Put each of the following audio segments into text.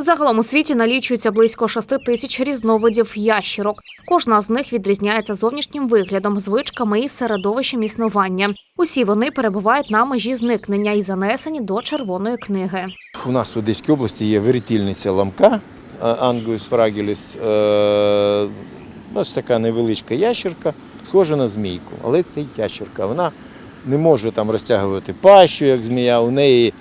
Загалом у світі налічується близько 6 тисяч різновидів ящерок. Кожна з них відрізняється зовнішнім виглядом, звичками і середовищем існування. Усі вони перебувають на межі зникнення і занесені до червоної книги. У нас в Одеській області є вирітільниця ламка Ангус фрагіліс. Е, Ось така невеличка ящерка, схожа на змійку, але це ящерка. Вона не може там розтягувати пащу, як змія. У неї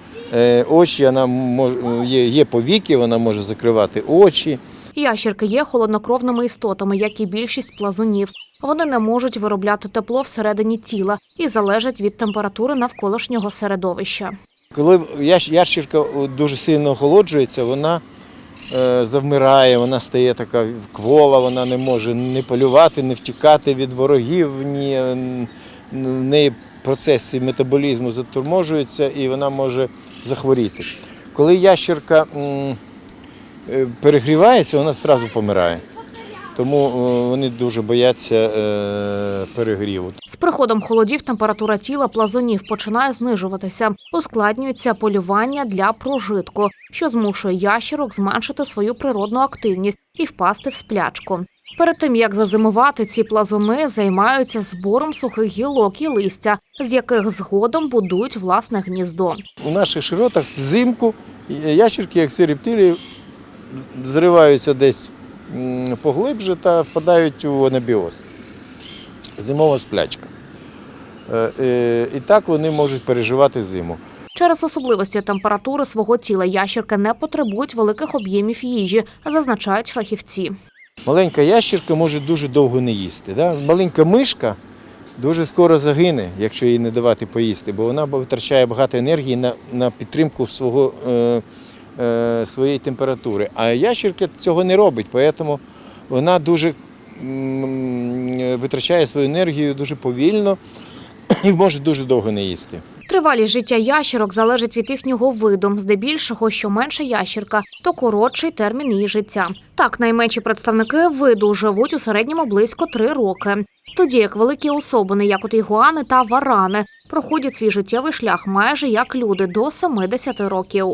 очі, вона може, є, є повіки, вона може закривати очі. Ящерки є холоднокровними істотами, як і більшість плазунів. Вони не можуть виробляти тепло всередині тіла і залежать від температури навколишнього середовища. Коли ящерка дуже сильно охолоджується, вона е, завмирає, вона стає така квола, вона не може не полювати, не втікати від ворогів, ні, е, в неї процеси метаболізму заторможуються і вона може захворіти. Коли ящерка е, перегрівається, вона одразу помирає. Тому е, вони дуже бояться е, перегріву. З приходом холодів температура тіла плазунів починає знижуватися. Ускладнюється полювання для прожитку, що змушує ящерок зменшити свою природну активність і впасти в сплячку. Перед тим як зазимувати, ці плазуни займаються збором сухих гілок і листя, з яких згодом будують власне гніздо. У наших широтах взимку ящерки, як всі рептилії, зриваються десь поглибше та впадають у анабіоз. Зимова сплячка. Е, е, І так вони можуть переживати зиму. Через особливості температури свого тіла ящерки не потребують великих об'ємів їжі, зазначають фахівці. Маленька ящерка може дуже довго не їсти. Да? Маленька мишка дуже скоро загине, якщо їй не давати поїсти, бо вона витрачає багато енергії на, на підтримку свого, е, е, своєї температури. А ящерка цього не робить, тому вона дуже витрачає свою енергію дуже повільно і може дуже довго не їсти. Тривалість життя ящерок залежить від їхнього виду. Здебільшого, що менша ящерка, то коротший термін її життя. Так, найменші представники виду живуть у середньому близько три роки. Тоді як великі особини, як от ігуани та варани, проходять свій життєвий шлях майже як люди до 70 років.